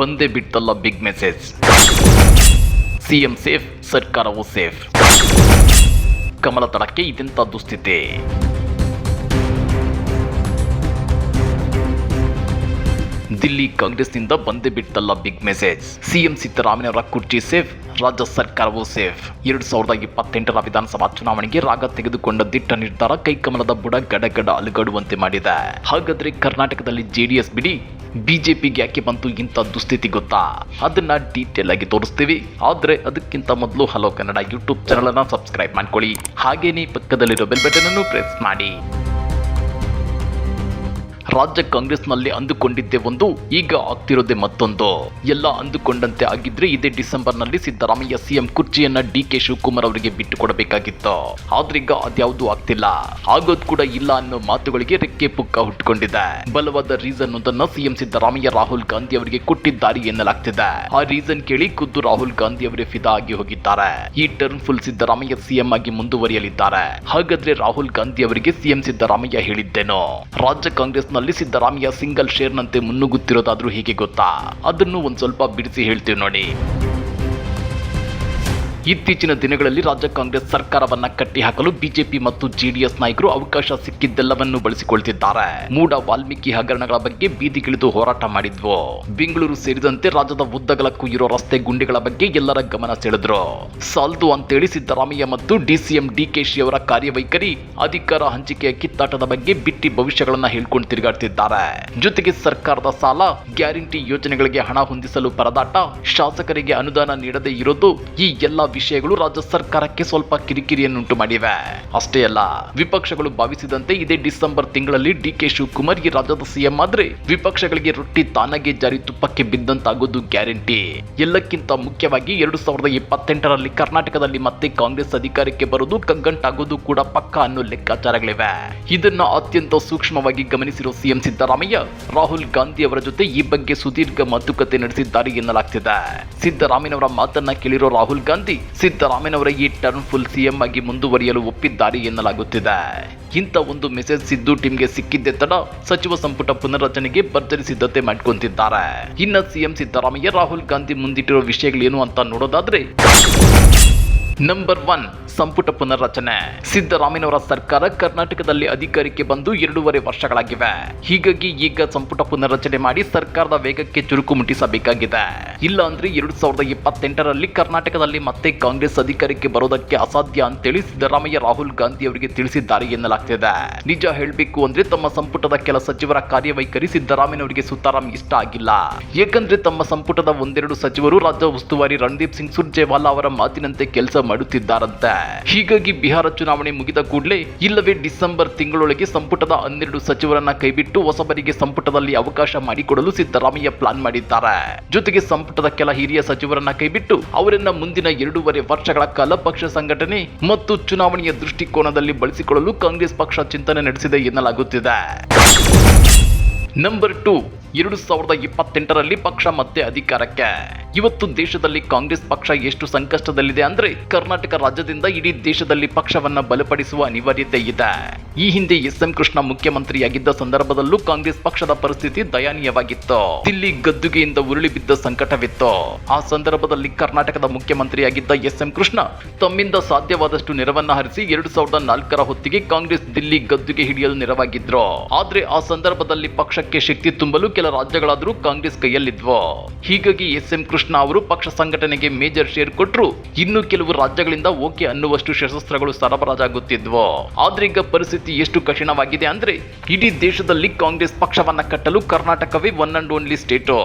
ಬಂದೇ ಬಿಟ್ಟಲ್ಲ big message CM safe ಸರ್ಕಾರವು ಸೇಫ್ ಕಮಲ ತಡಕ್ಕೆ ಇದೆಂತ ದುಸ್ಥಿತಿ? ದಿಲ್ಲಿ ಕಾಂಗ್ರೆಸ್ನಿಂದ ಬಂದೇ ಬಿಟ್ಟಲ್ಲ ಬಿಗ್ ಮೆಸೇಜ್ ಸಿಎಂ ಸಿದ್ದರಾಮಯ್ಯವರ ಕುರ್ಚಿ ಸೇಫ್ ರಾಜ್ಯ ಸರ್ಕಾರವೂ ಸೇಫ್ ಎರಡ್ ಸಾವಿರದ ಇಪ್ಪತ್ತೆಂಟರ ವಿಧಾನಸಭಾ ಚುನಾವಣೆಗೆ ರಾಗ ತೆಗೆದುಕೊಂಡ ದಿಟ್ಟ ನಿರ್ಧಾರ ಕೈಕಮಲದ ಬುಡ ಗಡಗಡ ಅಲುಗಾಡುವಂತೆ ಮಾಡಿದೆ. ಹಾಗಾದ್ರೆ ಕರ್ನಾಟಕದಲ್ಲಿ ಜೆಡಿಎಸ್ ಬಿಡಿ? ಬಿಜೆಪಿಗೆ ಯಾಕೆ ಬಂತು ಇಂಥ ದುಸ್ಥಿತಿ ಗೊತ್ತಾ? ಅದನ್ನ ಡೀಟೇಲ್ ಆಗಿ ತೋರಿಸ್ತೀವಿ. ಆದ್ರೆ ಅದಕ್ಕಿಂತ ಮೊದಲು ಹಲೋ ಕನ್ನಡ ಯೂಟ್ಯೂಬ್ ಚಾನಲ್ ಅನ್ನ ಸಬ್ಸ್ಕ್ರೈಬ್ ಮಾಡ್ಕೊಳ್ಳಿ. ಹಾಗೇನೇ ಪಕ್ಕದಲ್ಲಿರೋ ಬೆಲ್ ಬಟನ್ ಅನ್ನು ಪ್ರೆಸ್ ಮಾಡಿ. ರಾಜ್ಯ ಕಾಂಗ್ರೆಸ್ನಲ್ಲಿ ಅಂದುಕೊಂಡಿದ್ದೆ ಒಂದು, ಈಗ ಆಗ್ತಿರೋದೆ ಮತ್ತೊಂದು. ಎಲ್ಲ ಅಂದುಕೊಂಡಂತೆ ಆಗಿದ್ರೆ ಇದೇ ಡಿಸೆಂಬರ್ನಲ್ಲಿ ಸಿದ್ದರಾಮಯ್ಯ ಸಿಎಂ ಕುರ್ಚಿಯನ್ನ ಡಿ ಕೆ ಶಿವಕುಮಾರ್ ಅವರಿಗೆ ಬಿಟ್ಟು ಕೊಡಬೇಕಾಗಿತ್ತು ಆದ್ರೀಗ ಅದ್ಯಾವುದೂ ಆಗ್ತಿಲ್ಲ. ಆಗೋದ್ ಕೂಡ ಇಲ್ಲ ಅನ್ನೋ ಮಾತುಗಳಿಗೆ ರೆಕ್ಕೆ ಪುಕ್ಕ ಹುಟ್ಟುಕೊಂಡಿದೆ ಬಲವಾದ ರೀಸನ್ ಒಂದನ್ನ ಸಿಎಂ ಸಿದ್ದರಾಮಯ್ಯ ರಾಹುಲ್ ಗಾಂಧಿ ಅವರಿಗೆ ಕೊಟ್ಟಿದ್ದಾರೆ ಎನ್ನಲಾಗ್ತಿದೆ. ಆ ರೀಸನ್ ಕೇಳಿ ಖುದ್ದು ರಾಹುಲ್ ಗಾಂಧಿ ಅವರೇ ಫಿದಾ ಆಗಿ ಹೋಗಿದ್ದಾರೆ. ಈ ಟರ್ಮ್ ಫುಲ್ ಸಿದ್ದರಾಮಯ್ಯ ಸಿಎಂ ಆಗಿ ಮುಂದುವರಿಯಲಿದ್ದಾರೆ. ಹಾಗಾದ್ರೆ ರಾಹುಲ್ ಗಾಂಧಿ ಅವರಿಗೆ ಸಿಎಂ ಸಿದ್ದರಾಮಯ್ಯ ಹೇಳಿದ್ದೇನೋ? ರಾಜ್ಯ ಕಾಂಗ್ರೆಸ್ನಲ್ಲಿ ಸಿದ್ದರಾಮಯ್ಯ ಸಿಂಗಲ್ ಶೇರ್ನಂತೆ ಮುನ್ನುಗ್ಗುತ್ತಿರೋದಾದ್ರೂ ಹೀಗೆ ಗೊತ್ತಾ? ಅದನ್ನು ಒಂದ್ ಸ್ವಲ್ಪ ಬಿಡಿಸಿ ಹೇಳ್ತೀವಿ ನೋಡಿ. ಇತ್ತೀಚಿನ ದಿನಗಳಲ್ಲಿ ರಾಜ್ಯ ಕಾಂಗ್ರೆಸ್ ಸರ್ಕಾರವನ್ನ ಕಟ್ಟಿಹಾಕಲು ಬಿಜೆಪಿ ಮತ್ತು ಜೆಡಿಎಸ್ ನಾಯಕರು ಅವಕಾಶ ಸಿಕ್ಕಿದ್ದೆಲ್ಲವನ್ನು ಬಳಸಿಕೊಳ್ತಿದ್ದಾರೆ. ಮೂಡ ವಾಲ್ಮೀಕಿ ಹಗರಣಗಳ ಬಗ್ಗೆ ಬೀದಿಗಿಳಿದು ಹೋರಾಟ ಮಾಡಿದ್ವು. ಬೆಂಗಳೂರು ಸೇರಿದಂತೆ ರಾಜ್ಯದ ಉದ್ದಗಲಕ್ಕೂ ಇರೋ ರಸ್ತೆ ಗುಂಡಿಗಳ ಬಗ್ಗೆ ಎಲ್ಲರ ಗಮನ ಸೆಳೆದ್ರು. ಸಾಲ್ದು ಅಂತೇಳಿ ಸಿದ್ದರಾಮಯ್ಯ ಮತ್ತು ಡಿಸಿಎಂ ಡಿಕೆಶಿ ಅವರ ಕಾರ್ಯವೈಖರಿ ಅಧಿಕಾರ ಹಂಚಿಕೆಯ ಕಿತ್ತಾಟದ ಬಗ್ಗೆ ಬಿಟ್ಟಿ ಭವಿಷ್ಯಗಳನ್ನ ಹೇಳ್ಕೊಂಡು ತಿರುಗಾಡ್ತಿದ್ದಾರೆ. ಜೊತೆಗೆ ಸರ್ಕಾರದ ಸಾಲ, ಗ್ಯಾರಂಟಿ ಯೋಜನೆಗಳಿಗೆ ಹಣ ಹೊಂದಿಸಲು ಪರದಾಟ, ಶಾಸಕರಿಗೆ ಅನುದಾನ ನೀಡದೇ ಇರೋದು ಈ ಎಲ್ಲ ವಿಷಯಗಳು ರಾಜ್ಯ ಸರ್ಕಾರಕ್ಕೆ ಸ್ವಲ್ಪ ಕಿರಿಕಿರಿಯನ್ನುಂಟು ಮಾಡಿವೆ. ಅಷ್ಟೇ ಅಲ್ಲ, ವಿಪಕ್ಷಗಳು ಭಾವಿಸಿದಂತೆ ಇದೇ ಡಿಸೆಂಬರ್ ತಿಂಗಳಲ್ಲಿ ಡಿ ಕೆ ಶಿವಕುಮಾರ್ ಈ ರಾಜ್ಯದ ಸಿಎಂ ಆದ್ರೆ ವಿಪಕ್ಷಗಳಿಗೆ ರೊಟ್ಟಿ ತಾನಾಗೆ ಜಾರಿ ತುಪ್ಪಕ್ಕೆ ಬಿದ್ದಂತಾಗೋದು ಗ್ಯಾರಂಟಿ. ಎಲ್ಲಕ್ಕಿಂತ ಮುಖ್ಯವಾಗಿ ಎರಡು ಸಾವಿರದ ಇಪ್ಪತ್ತೆಂಟರಲ್ಲಿ ಕರ್ನಾಟಕದಲ್ಲಿ ಮತ್ತೆ ಕಾಂಗ್ರೆಸ್ ಅಧಿಕಾರಕ್ಕೆ ಬರುವುದು ಕಂಗಂಟಾಗೋದು ಕೂಡ ಪಕ್ಕ ಅನ್ನೋ ಲೆಕ್ಕಾಚಾರಗಳಿವೆ. ಇದನ್ನ ಅತ್ಯಂತ ಸೂಕ್ಷ್ಮವಾಗಿ ಗಮನಿಸಿರುವ ಸಿಎಂ ಸಿದ್ದರಾಮಯ್ಯ, ರಾಹುಲ್ ಗಾಂಧಿ ಅವರ ಜೊತೆ ಈ ಬಗ್ಗೆ ಸುದೀರ್ಘ ಮಾತುಕತೆ ನಡೆಸಿದ್ದಾರೆ ಎನ್ನಲಾಗ್ತಿದೆ. ಸಿದ್ದರಾಮಯ್ಯನವರ ಮಾತನ್ನ ಕೇಳಿರೋ ರಾಹುಲ್ ಗಾಂಧಿ ಸಿದ್ದರಾಮಯ್ಯನವರ ಈ ಟರ್ನ್ ಫುಲ್ ಸಿಎಂ ಆಗಿ ಮುಂದುವರಿಯಲು ಒಪ್ಪಿದ್ದಾರೆ ಎನ್ನಲಾಗುತ್ತಿದೆ. ಇಂಥ ಒಂದು ಮೆಸೇಜ್ ಸಿದ್ದು ಟೀಮ್ಗೆ ಸಿಕ್ಕಿದ್ದೆ ತಡ ಸಚಿವ ಸಂಪುಟ ಪುನರ್ರಚನೆಗೆ ಭರ್ಜರಿ ಸಿದ್ಧತೆ ಮಾಡ್ಕೊಂತಿದ್ದಾರೆ. ಇನ್ನ ಸಿಎಂ ಸಿದ್ದರಾಮಯ್ಯ ರಾಹುಲ್ ಗಾಂಧಿ ಮುಂದಿಟ್ಟಿರೋ ವಿಷಯಗಳೇನು ಅಂತ ನೋಡೋದಾದ್ರೆ ನಂಬರ್ ಒನ್ ಸಂಪುಟ ಪುನರ್ರಚನೆ. ಸಿದ್ದರಾಮಯ್ಯನವರ ಸರ್ಕಾರ ಕರ್ನಾಟಕದಲ್ಲಿ ಅಧಿಕಾರಕ್ಕೆ ಬಂದು ಎರಡೂವರೆ ವರ್ಷಗಳಾಗಿವೆ. ಹೀಗಾಗಿ ಈಗ ಸಂಪುಟ ಪುನರ್ರಚನೆ ಮಾಡಿ ಸರ್ಕಾರದ ವೇಗಕ್ಕೆ ಚುರುಕು ಮುಟ್ಟಿಸಬೇಕಾಗಿದೆ. ಇಲ್ಲ ಅಂದ್ರೆ ಎರಡ್ ಸಾವಿರದ ಇಪ್ಪತ್ತೆಂಟರಲ್ಲಿ ಕರ್ನಾಟಕದಲ್ಲಿ ಮತ್ತೆ ಕಾಂಗ್ರೆಸ್ ಅಧಿಕಾರಕ್ಕೆ ಬರೋದಕ್ಕೆ ಅಸಾಧ್ಯ ಅಂತೇಳಿ ಸಿದ್ದರಾಮಯ್ಯ, ರಾಹುಲ್ ಗಾಂಧಿ ಅವರಿಗೆ ತಿಳಿಸಿದ್ದಾರೆ ಎನ್ನಲಾಗ್ತಿದೆ. ನಿಜ ಹೇಳಬೇಕು ಅಂದ್ರೆ ತಮ್ಮ ಸಂಪುಟದ ಕೆಲ ಸಚಿವರ ಕಾರ್ಯವೈಖರಿ ಸಿದ್ದರಾಮಯ್ಯನವರಿಗೆ ಸುತಾರಾಮ್ ಇಷ್ಟ ಆಗಿಲ್ಲ. ಏಕೆಂದ್ರೆ ತಮ್ಮ ಸಂಪುಟದ ಒಂದೆರಡು ಸಚಿವರು ರಾಜ್ಯ ಉಸ್ತುವಾರಿ ರಣದೀಪ್ ಸಿಂಗ್ ಸುರ್ಜೇವಾಲಾ ಅವರ ಮಾತಿನಂತೆ ಕೆಲಸ ಮಾಡುತ್ತಿದ್ದಾರಂತೆ. ಹೀಗಾಗಿ ಬಿಹಾರ ಚುನಾವಣೆ ಮುಗಿದ ಕೂಡಲೇ ಇಲ್ಲವೇ ಡಿಸೆಂಬರ್ ತಿಂಗಳೊಳಗೆ ಸಂಪುಟದ ಹನ್ನೆರಡು ಸಚಿವರನ್ನ ಕೈಬಿಟ್ಟು ಹೊಸಬರಿಗೆ ಸಂಪುಟದಲ್ಲಿ ಅವಕಾಶ ಮಾಡಿಕೊಡಲು ಸಿದ್ದರಾಮಯ್ಯ ಪ್ಲಾನ್ ಮಾಡಿದ್ದಾರೆ. ಜೊತೆಗೆ ಸಂಪುಟದ ಕೆಲ ಹಿರಿಯ ಸಚಿವರನ್ನ ಕೈಬಿಟ್ಟು ಅವರನ್ನ ಮುಂದಿನ ಎರಡೂವರೆ ವರ್ಷಗಳ ಕಾಲ ಪಕ್ಷ ಸಂಘಟನೆ ಮತ್ತು ಚುನಾವಣೆಯ ದೃಷ್ಟಿಕೋನದಲ್ಲಿ ಬಳಸಿಕೊಳ್ಳಲು ಕಾಂಗ್ರೆಸ್ ಪಕ್ಷ ಚಿಂತನೆ ನಡೆಸಿದೆ ಎನ್ನಲಾಗುತ್ತಿದೆ. ನಂಬರ್ ಟು ಎರಡು ಸಾವಿರದ ಇಪ್ಪತ್ತೆಂಟರಲ್ಲಿ ಪಕ್ಷ ಮತ್ತೆ ಅಧಿಕಾರಕ್ಕೆ. ಇವತ್ತು ದೇಶದಲ್ಲಿ ಕಾಂಗ್ರೆಸ್ ಪಕ್ಷ ಎಷ್ಟು ಸಂಕಷ್ಟದಲ್ಲಿದೆ ಅಂದ್ರೆ ಕರ್ನಾಟಕ ರಾಜ್ಯದಿಂದ ಇಡೀ ದೇಶದಲ್ಲಿ ಪಕ್ಷವನ್ನ ಬಲಪಡಿಸುವ ಅನಿವಾರ್ಯತೆ ಇದೆ. ಈ ಹಿಂದೆ ಎಸ್ ಎಂ ಕೃಷ್ಣ ಮುಖ್ಯಮಂತ್ರಿಯಾಗಿದ್ದ ಸಂದರ್ಭದಲ್ಲೂ ಕಾಂಗ್ರೆಸ್ ಪಕ್ಷದ ಪರಿಸ್ಥಿತಿ ದಯನೀಯವಾಗಿತ್ತು. ದಿಲ್ಲಿ ಗದ್ದುಗೆಯಿಂದ ಉರುಳಿ ಬಿದ್ದ ಸಂಕಟವಿತ್ತು. ಆ ಸಂದರ್ಭದಲ್ಲಿ ಕರ್ನಾಟಕದ ಮುಖ್ಯಮಂತ್ರಿಯಾಗಿದ್ದ ಎಸ್ ಎಂ ಕೃಷ್ಣ ತಮ್ಮಿಂದ ಸಾಧ್ಯವಾದಷ್ಟು ನೆರವನ್ನ ಹರಿಸಿ ಎರಡು ಸಾವಿರದ ನಾಲ್ಕರ ಹೊತ್ತಿಗೆ ಕಾಂಗ್ರೆಸ್ ದಿಲ್ಲಿ ಗದ್ದುಗೆ ಹಿಡಿಯಲು ನೆರವಾಗಿದ್ರು. ಆದ್ರೆ ಆ ಸಂದರ್ಭದಲ್ಲಿ ಪಕ್ಷಕ್ಕೆ ಶಕ್ತಿ ತುಂಬಲು ಕೆಲ ರಾಜ್ಯಗಳಾದರೂ ಕಾಂಗ್ರೆಸ್ ಕೈಯಲ್ಲಿದ್ವು? ಹೀಗಾಗಿ ಎಸ್ ಎಂ ಕೃಷ್ಣ ಅವರು ಪಕ್ಷ ಸಂಘಟನೆಗೆ ಮೇಜರ್ ಶೇರ್ ಕೊಟ್ಟರು ಇನ್ನು ಕೆಲವು ರಾಜ್ಯಗಳಿಂದ ಓಕೆ ಅನ್ನುವಷ್ಟು ಸಶಸ್ತ್ರಗಳು ಸರಬರಾಜಾಗುತ್ತಿದ್ವು? ಆದ್ರೆ ಈಗ ಪರಿಸ್ಥಿತಿ ಎಷ್ಟು ಕಠಿಣವಾಗಿದೆ ಅಂದ್ರೆ, ಇಡೀ ದೇಶದಲ್ಲಿ ಕಾಂಗ್ರೆಸ್ ಪಕ್ಷವನ್ನ ಕಟ್ಟಲು ಕರ್ನಾಟಕವೇ ಒನ್ ಅಂಡ್ ಓನ್ಲಿ ಸ್ಟೇಟು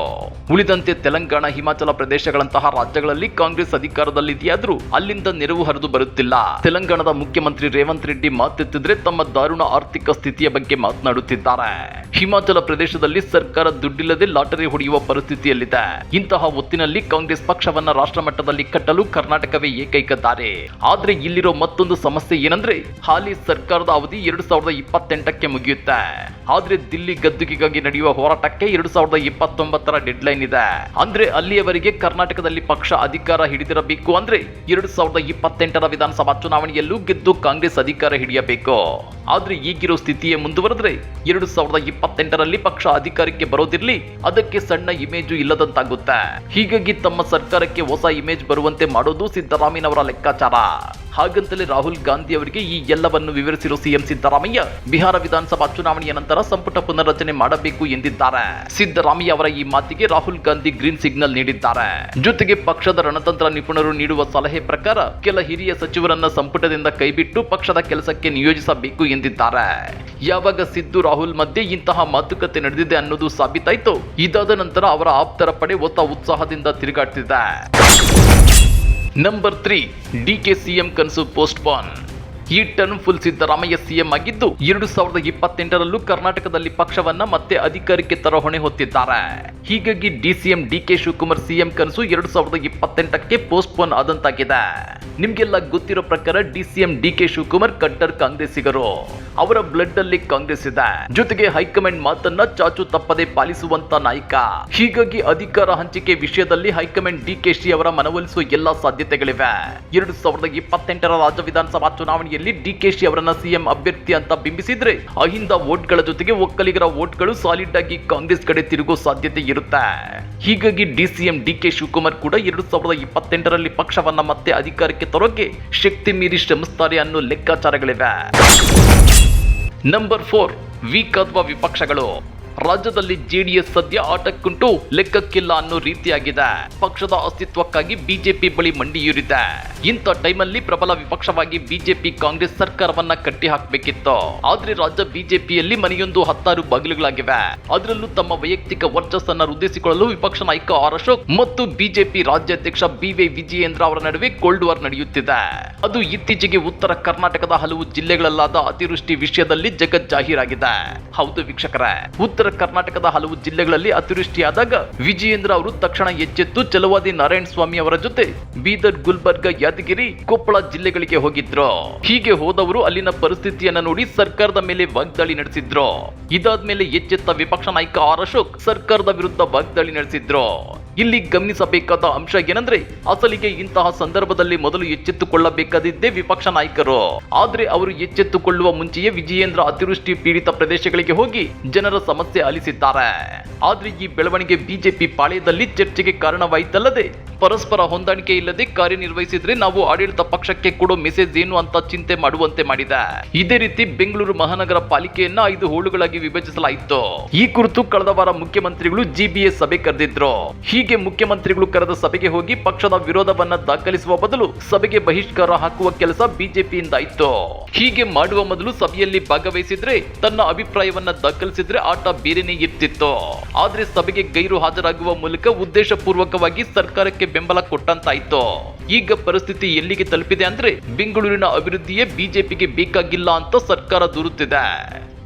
ಉಳಿದಂತೆ ತೆಲಂಗಾಣ, ಹಿಮಾಚಲ ಪ್ರದೇಶಗಳಂತಹ ರಾಜ್ಯಗಳಲ್ಲಿ ಕಾಂಗ್ರೆಸ್ ಅಧಿಕಾರದಲ್ಲಿದೆಯಾದ್ರೂ ಅಲ್ಲಿಂದ ನೆರವು ಹರಿದು ಬರುತ್ತಿಲ್ಲ. ತೆಲಂಗಾಣದ ಮುಖ್ಯಮಂತ್ರಿ ರೇವಂತ್ ರೆಡ್ಡಿ ಮಾತೆತ್ತಿದ್ರೆ ತಮ್ಮ ದಾರುಣ ಆರ್ಥಿಕ ಸ್ಥಿತಿಯ ಬಗ್ಗೆ ಮಾತನಾಡುತ್ತಿದ್ದಾರೆ. ಹಿಮಾಚಲ ಪ್ರದೇಶದಲ್ಲಿ ಸರ್ಕಾರ ದುಡ್ಡಿಲ್ಲದೆ ಲಾಟರಿ ಹೊಡೆಯುವ ಪರಿಸ್ಥಿತಿಯಲ್ಲಿದೆ. ಇಂತಹ ಹೊತ್ತಿನಲ್ಲಿ ಕಾಂಗ್ರೆಸ್ ಪಕ್ಷವನ್ನ ರಾಷ್ಟ್ರ ಮಟ್ಟದಲ್ಲಿ ಕಟ್ಟಲು ಕರ್ನಾಟಕವೇ ಏಕೈಕ ದಾರಿ. ಆದ್ರೆ ಇಲ್ಲಿರೋ ಮತ್ತೊಂದು ಸಮಸ್ಯೆ ಏನಂದ್ರೆ, ಹಾಲಿ ಸರ್ಕಾರದ ಅವಧಿ ಎರಡು ಸಾವಿರದ ಇಪ್ಪತ್ತೆಂಟಕ್ಕೆ ಮುಗಿಯುತ್ತೆ. ಆದ್ರೆ ದಿಲ್ಲಿ ಗದ್ದುಗೆಗಾಗಿ ನಡೆಯುವ ಹೋರಾಟಕ್ಕೆ ಎರಡು ಸಾವಿರದ ಇಪ್ಪತ್ತೊಂಬತ್ತರ ಡೆಡ್ಲೈನ್ ಇದೆ. ಅಂದ್ರೆ ಅಲ್ಲಿಯವರೆಗೆ ಕರ್ನಾಟಕದಲ್ಲಿ ಪಕ್ಷ ಅಧಿಕಾರ ಹಿಡಿದಿರಬೇಕು ಅಂದ್ರೆ ಎರಡು ಸಾವಿರದ ಇಪ್ಪತ್ತೆಂಟರ ವಿಧಾನಸಭಾ ಚುನಾವಣೆಯಲ್ಲೂ ಗೆದ್ದು ಕಾಂಗ್ರೆಸ್ ಅಧಿಕಾರ ಹಿಡಿಯಬೇಕು. ಆದ್ರೆ ಈಗಿರೋ ಸ್ಥಿತಿಯೇ ಮುಂದುವರೆದ್ರೆ ಎರಡು ಸಾವಿರದ ಇಪ್ಪತ್ತೆಂಟರಲ್ಲಿ ಪಕ್ಷ ಅಧಿಕಾರಕ್ಕೆ ಬರೋದಿರ್ಲಿ ಅದಕ್ಕೆ ಸಣ್ಣ ಇಮೇಜು ಇಲ್ಲದಂತಾಗುತ್ತೆ. ಹೀಗಾಗಿ ತಮ್ಮ ಸರ್ಕಾರಕ್ಕೆ ಹೊಸ ಇಮೇಜ್ ಬರುವಂತೆ ಮಾಡೋದು ಸಿದ್ದರಾಮಯ್ಯನವರ ಲೆಕ್ಕಾಚಾರ. ಹಾಗಂತಲೇ ರಾಹುಲ್ ಗಾಂಧಿ ಅವರಿಗೆ ಈ ಎಲ್ಲವನ್ನು ವಿವರಿಸಿರುವ ಸಿಎಂ ಸಿದ್ದರಾಮಯ್ಯ, ಬಿಹಾರ ವಿಧಾನಸಭಾ ಚುನಾವಣೆಯ ನಂತರ ಸಂಪುಟ ಪುನರ್ರಚನೆ ಮಾಡಬೇಕು ಎಂದಿದ್ದಾರೆ. ಸಿದ್ದರಾಮಯ್ಯ ಅವರ ಈ ಮಾತಿಗೆ ರಾಹುಲ್ ಗಾಂಧಿ ಗ್ರೀನ್ ಸಿಗ್ನಲ್ ನೀಡಿದ್ದಾರೆ. ಜೊತೆಗೆ ಪಕ್ಷದ ರಣತಂತ್ರ ನಿಪುಣರು ನೀಡುವ ಸಲಹೆ ಪ್ರಕಾರ ಕೆಲ ಹಿರಿಯ ಸಚಿವರನ್ನ ಸಂಪುಟದಿಂದ ಕೈಬಿಟ್ಟು ಪಕ್ಷದ ಕೆಲಸಕ್ಕೆ ನಿಯೋಜಿಸಬೇಕು ಎಂದಿದ್ದಾರೆ. ಯಾವಾಗ ಸಿದ್ದು ರಾಹುಲ್ ಮಧ್ಯೆ ಇಂತಹ ಮಾತುಕತೆ ನಡೆದಿದೆ ಅನ್ನೋದು ಸಾಬೀತಾಯಿತು. ಇದಾದ ನಂತರ ಅವರ ಆಪ್ತರ ಪಡೆ ಹೊಸ ಉತ್ಸಾಹದಿಂದ ತಿರುಗಾಡ್ತಿದೆ. ನಂಬರ್ ತ್ರೀ ಡಿಕೆ ಸಿಎಂ ಕನಸು ಪೋಸ್ಟ್ಪೋನ್ ಈ ಟರ್ಮ್ ಫುಲ್ ಸಿದ್ದರಾಮಯ್ಯ ಸಿಎಂ ಆಗಿದ್ದು, ಎರಡು ಸಾವಿರದ ಇಪ್ಪತ್ತೆಂಟರಲ್ಲೂ ಕರ್ನಾಟಕದಲ್ಲಿ ಪಕ್ಷವನ್ನ ಮತ್ತೆ ಅಧಿಕಾರಕ್ಕೆ ತರ ಹೊಣೆ ಹೊತ್ತಿದ್ದಾರೆ. ಹೀಗಾಗಿ ಡಿಸಿಎಂ ಡಿಕೆ ಶಿವಕುಮಾರ್ ಸಿಎಂ ಕನಸು ಎರಡು ಸಾವಿರದ ಇಪ್ಪತ್ತೆಂಟಕ್ಕೆ ಪೋಸ್ಟ್ಪೋನ್ ಆದಂತಾಗಿದೆ. ನಿಮ್ಗೆಲ್ಲ ಗೊತ್ತಿರೋ ಪ್ರಕಾರ ಡಿಸಿಎಂ ಡಿಕೆ ಶಿವಕುಮಾರ್ ಕಟ್ಟರ್ ಕಾಂಗ್ರೆಸ್ಸಿಗರು. ಅವರ ಬ್ಲಡ್ ಅಲ್ಲಿ ಕಾಂಗ್ರೆಸ್ ಇದೆ. ಜೊತೆಗೆ ಹೈಕಮಾಂಡ್ ಮಾತನ್ನ ಚಾಚು ತಪ್ಪದೆ ಪಾಲಿಸುವಂತ ನಾಯಕ. ಹೀಗಾಗಿ ಅಧಿಕಾರ ಹಂಚಿಕೆ ವಿಷಯದಲ್ಲಿ ಹೈಕಮಾಂಡ್ ಡಿಕೆಶಿ ಅವರ ಮನವೊಲಿಸುವ ಎಲ್ಲಾ ಸಾಧ್ಯತೆಗಳಿವೆ. ಎರಡು ಸಾವಿರದ ಇಪ್ಪತ್ತೆಂಟರ ರಾಜ್ಯ ವಿಧಾನಸಭಾ ಚುನಾವಣೆಯಲ್ಲಿ ಡಿಕೆಶಿ ಅವರನ್ನ ಸಿಎಂ ಅಭ್ಯರ್ಥಿ ಅಂತ ಬಿಂಬಿಸಿದ್ರೆ ಅಹಿಂದ ವೋಟ್ಗಳ ಜೊತೆಗೆ ಒಕ್ಕಲಿಗರ ವೋಟ್ಗಳು ಸಾಲಿಡ್ ಆಗಿ ಕಾಂಗ್ರೆಸ್ ಕಡೆ ತಿರುಗೋ ಸಾಧ್ಯತೆ ಇರುತ್ತೆ? ಹೀಗಾಗಿ ಡಿಸಿಎಂ ಡಿಕೆ ಶಿವಕುಮಾರ್ ಕೂಡ ಎರಡು ಸಾವಿರದ ಇಪ್ಪತ್ತೆಂಟರಲ್ಲಿ ಪಕ್ಷವನ್ನ ಮತ್ತೆ ಅಧಿಕಾರಕ್ಕೆ ತರೋಕೆ ಶಕ್ತಿ ಮೀರಿ ಶ್ರಮಿಸ್ತಾರೆ ಅನ್ನೋ ಲೆಕ್ಕಾಚಾರಗಳಿವೆ. ನಂಬರ್ ಫೋರ್ ವೀಕ್ ಅಥವಾ ವಿಪಕ್ಷಗಳು. ರಾಜ್ಯದಲ್ಲಿ ಜೆಡಿಎಸ್ ಸದ್ಯ ಆಟಕ್ಕುಂಟು, ಲೆಕ್ಕಕ್ಕಿಲ್ಲ ಅನ್ನೋ ರೀತಿಯಾಗಿದೆ. ಪಕ್ಷದ ಅಸ್ತಿತ್ವಕ್ಕಾಗಿ ಬಿಜೆಪಿ ಬಳಿ ಮಂಡಿಯೂರಿದೆ ಇಂಥ ಟೈಮಲ್ಲಿ ಪ್ರಬಲ ವಿಪಕ್ಷವಾಗಿ ಬಿಜೆಪಿ ಕಾಂಗ್ರೆಸ್ ಸರ್ಕಾರವನ್ನ ಕಟ್ಟಿ ಹಾಕಬೇಕಿತ್ತು. ಆದ್ರೆ ರಾಜ್ಯ ಬಿಜೆಪಿಯಲ್ಲಿ ಮನೆಯೊಂದು ಹತ್ತಾರು ಬಾಗಿಲುಗಳಾಗಿವೆ. ಅದರಲ್ಲೂ ತಮ್ಮ ವೈಯಕ್ತಿಕ ವರ್ಚಸ್ಸನ್ನ ವೃದ್ಧಿಸಿಕೊಳ್ಳಲು ವಿಪಕ್ಷ ನಾಯಕ ಆರ್ ಅಶೋಕ್ ಮತ್ತು ಬಿಜೆಪಿ ರಾಜ್ಯಾಧ್ಯಕ್ಷ ಬಿ ವೈ ವಿಜಯೇಂದ್ರ ಅವರ ನಡುವೆ ಕೋಲ್ಡ್ ವಾರ್ ನಡೆಯುತ್ತಿದೆ. ಅದು ಇತ್ತೀಚೆಗೆ ಉತ್ತರ ಕರ್ನಾಟಕದ ಹಲವು ಜಿಲ್ಲೆಗಳಲ್ಲಾದ ಅತಿವೃಷ್ಟಿ ವಿಷಯದಲ್ಲಿ ಜಗಜ್ಜಾಹೀರಾಗಿದೆ ಹೌದು ವೀಕ್ಷಕರೇ, ಉತ್ತರ ಕರ್ನಾಟಕದ ಹಲವು ಜಿಲ್ಲೆಗಳಲ್ಲಿ ಅತಿವೃಷ್ಟಿಯಾದಾಗ ವಿಜಯೇಂದ್ರ ಅವರು ತಕ್ಷಣ ಎಚ್ಚೆತ್ತು ಚಲುವಾದಿ ನಾರಾಯಣ ಸ್ವಾಮಿ ಅವರ ಜೊತೆ ಬೀದರ್ ಗುಲ್ಬರ್ಗ, ಯಾದಗಿರಿ, ಕೊಪ್ಪಳ ಜಿಲ್ಲೆಗಳಿಗೆ ಹೋಗಿದ್ರು. ಹೀಗೆ ಹೋದವರು ಅಲ್ಲಿನ ಪರಿಸ್ಥಿತಿಯನ್ನ ನೋಡಿ ಸರ್ಕಾರದ ಮೇಲೆ ವಾಗ್ದಾಳಿ ನಡೆಸಿದ್ರು. ಇದಾದ್ಮೇಲೆ ಎಚ್ಚೆತ್ತ ವಿಪಕ್ಷ ನಾಯಕ ಆರ್ ಅಶೋಕ್ ಸರ್ಕಾರದ ವಿರುದ್ಧ ವಾಗ್ದಾಳಿ ನಡೆಸಿದ್ರು. ಇಲ್ಲಿ ಗಮನಿಸಬೇಕಾದ ಅಂಶ ಏನಂದ್ರೆ ಅಸಲಿಗೆ ಇಂತಹ ಸಂದರ್ಭದಲ್ಲಿ ಮೊದಲು ಎಚ್ಚೆತ್ತುಕೊಳ್ಳಬೇಕಾದಿದ್ದೇ ವಿಪಕ್ಷ ನಾಯಕರು. ಆದ್ರೆ ಅವರು ಎಚ್ಚೆತ್ತುಕೊಳ್ಳುವ ಮುಂಚೆಯೇ ವಿಜಯೇಂದ್ರ ಅತಿವೃಷ್ಟಿ ಪೀಡಿತ ಪ್ರದೇಶಗಳಿಗೆ ಹೋಗಿ ಜನರ ಸಮಸ್ಯೆ ಅಲಿಸಿದ್ದಾರೆ. ಆದ್ರೆ ಈ ಬೆಳವಣಿಗೆ ಬಿಜೆಪಿ ಪಾಳ್ಯದಲ್ಲಿ ಚರ್ಚೆಗೆ ಕಾರಣವಾಯಿತಲ್ಲದೆ ಪರಸ್ಪರ ಹೊಂದಾಣಿಕೆ ಇಲ್ಲದೆ ಕಾರ್ಯನಿರ್ವಹಿಸಿದ್ರೆ ನಾವು ಆಡಳಿತ ಪಕ್ಷಕ್ಕೆ ಕೊಡೋ ಮೆಸೇಜ್ ಏನು ಅಂತ ಚಿಂತೆ ಮಾಡುವಂತೆ ಮಾಡಿದೆ. ಇದೇ ರೀತಿ ಬೆಂಗಳೂರು ಮಹಾನಗರ ಪಾಲಿಕೆಯನ್ನ ಐದು ಹೋಳುಗಳಾಗಿ ವಿಭಜಿಸಲಾಯಿತು. ಈ ಕುರಿತು ಕಳೆದ ವಾರ ಮುಖ್ಯಮಂತ್ರಿಗಳು ಜಿಬಿಎಸ್ ಸಭೆ ಕರೆದಿದ್ರು. ಹೀಗೆ ಮುಖ್ಯಮಂತ್ರಿಗಳು ಕರೆದ ಸಭೆಗೆ ಹೋಗಿ ಪಕ್ಷದ ವಿರೋಧವನ್ನ ದಾಖಲಿಸುವ ಬದಲು ಸಭೆಗೆ ಬಹಿಷ್ಕಾರ ಹಾಕುವ ಕೆಲಸ ಬಿಜೆಪಿಯಿಂದ ಆಯ್ತು ಹೀಗೆ ಮಾಡುವ ಮೊದಲು ಸಭೆಯಲ್ಲಿ ಭಾಗವಹಿಸಿದ್ರೆ ತನ್ನ ಅಭಿಪ್ರಾಯವನ್ನ ದಾಖಲಿಸಿದ್ರೆ ಆಟ ಬೇರೆನೇ ಇರ್ತಿತ್ತು. ಆದ್ರೆ ಸಭೆಗೆ ಗೈರು ಹಾಜರಾಗುವ ಮೂಲಕ ಉದ್ದೇಶ ಪೂರ್ವಕವಾಗಿ ಸರ್ಕಾರಕ್ಕೆ ಬೆಂಬಲ ಕೊಟ್ಟಂತಾಯ್ತು. ಈಗ ಪರಿಸ್ಥಿತಿ ಎಲ್ಲಿಗೆ ತಲುಪಿದೆ ಅಂದ್ರೆ ಬೆಂಗಳೂರಿನ ಅಭಿವೃದ್ಧಿಯೇ ಬಿಜೆಪಿಗೆ ಬೇಕಾಗಿಲ್ಲ ಅಂತ ಸರ್ಕಾರ ದೂರುತ್ತಿದೆ.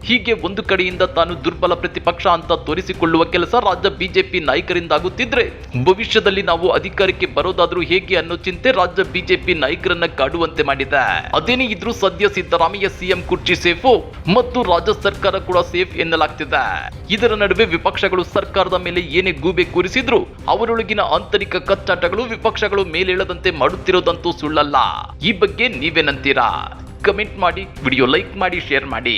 ಹೀಗೆ ಒಂದು ಕಡೆಯಿಂದ ತಾನು ದುರ್ಬಲ ಪ್ರತಿಪಕ್ಷ ಅಂತ ತೋರಿಸಿಕೊಳ್ಳುವ ಕೆಲಸ ರಾಜ್ಯ ಬಿಜೆಪಿ ನಾಯಕರಿಂದಾಗುತ್ತಿದ್ರೆ. ಭವಿಷ್ಯದಲ್ಲಿ ನಾವು ಅಧಿಕಾರಕ್ಕೆ ಬರೋದಾದ್ರೂ ಹೇಗೆ ಅನ್ನೋ ಚಿಂತೆ ರಾಜ್ಯ ಬಿಜೆಪಿ ನಾಯಕರನ್ನ ಕಾಡುವಂತೆ ಮಾಡಿದೆ. ಅದೇನೇ ಇದ್ರೂ ಸದ್ಯ ಸಿದ್ದರಾಮಯ್ಯ ಸಿಎಂ ಕುರ್ಚಿ ಸೇಫು ಮತ್ತು ರಾಜ್ಯ ಸರ್ಕಾರ ಕೂಡ ಸೇಫ್ ಎನ್ನಲಾಗ್ತಿದೆ. ಇದರ ನಡುವೆ ವಿಪಕ್ಷಗಳು ಸರ್ಕಾರದ ಮೇಲೆ ಏನೇ ಗೂಬೆ ಕೂರಿಸಿದ್ರು ಅವರೊಳಗಿನ ಆಂತರಿಕ ಕಚ್ಚಾಟಗಳು ವಿಪಕ್ಷಗಳು ಮೇಲೇಳದಂತೆ ಮಾಡುತ್ತಿರೋದಂತೂ ಸುಳ್ಳಲ್ಲ. ಈ ಬಗ್ಗೆ ನೀವೇನಂತೀರಾ? ಕಮೆಂಟ್ ಮಾಡಿ, ವಿಡಿಯೋ ಲೈಕ್ ಮಾಡಿ, ಶೇರ್ ಮಾಡಿ.